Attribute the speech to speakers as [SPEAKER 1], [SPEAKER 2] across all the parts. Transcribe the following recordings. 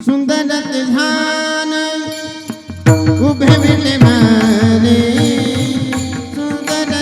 [SPEAKER 1] सुंदर ध्यान उभे विले माने सुंदर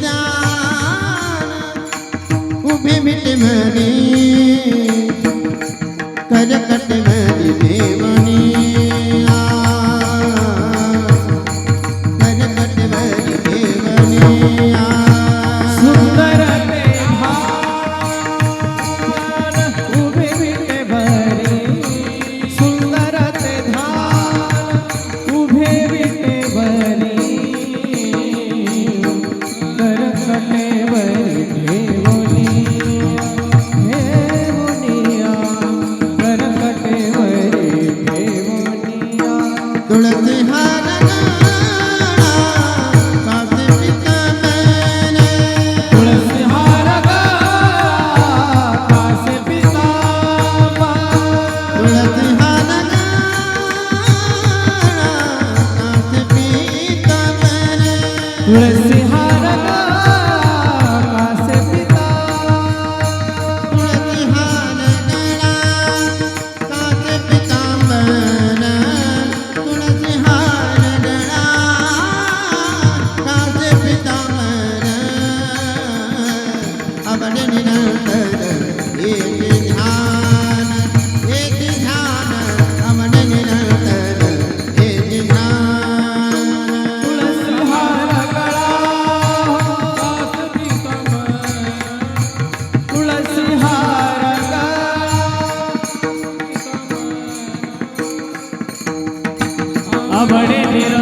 [SPEAKER 1] ध्यान उभे विले Mane.
[SPEAKER 2] Let's
[SPEAKER 1] see how Gracias.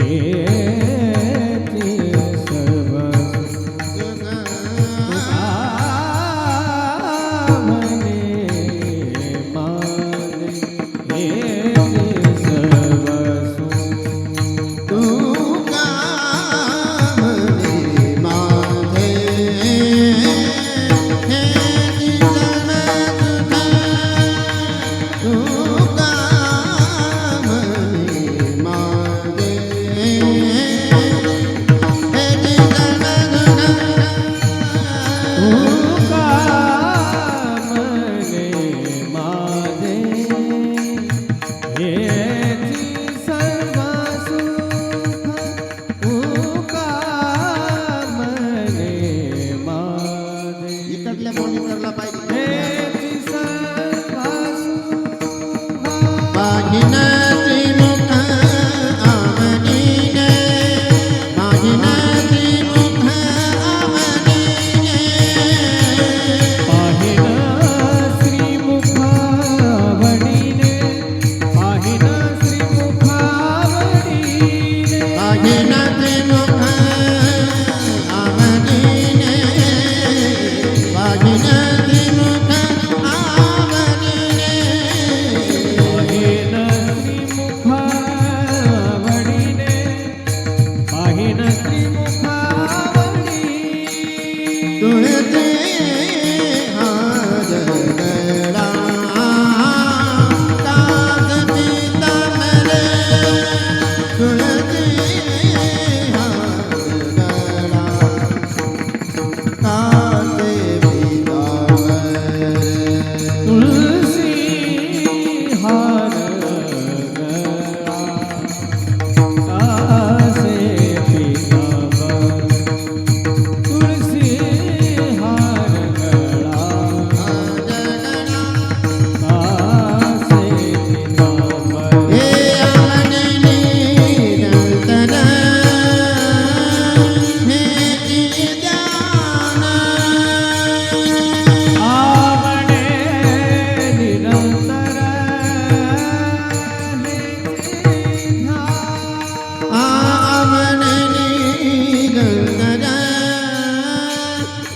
[SPEAKER 1] হে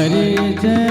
[SPEAKER 1] हरे जय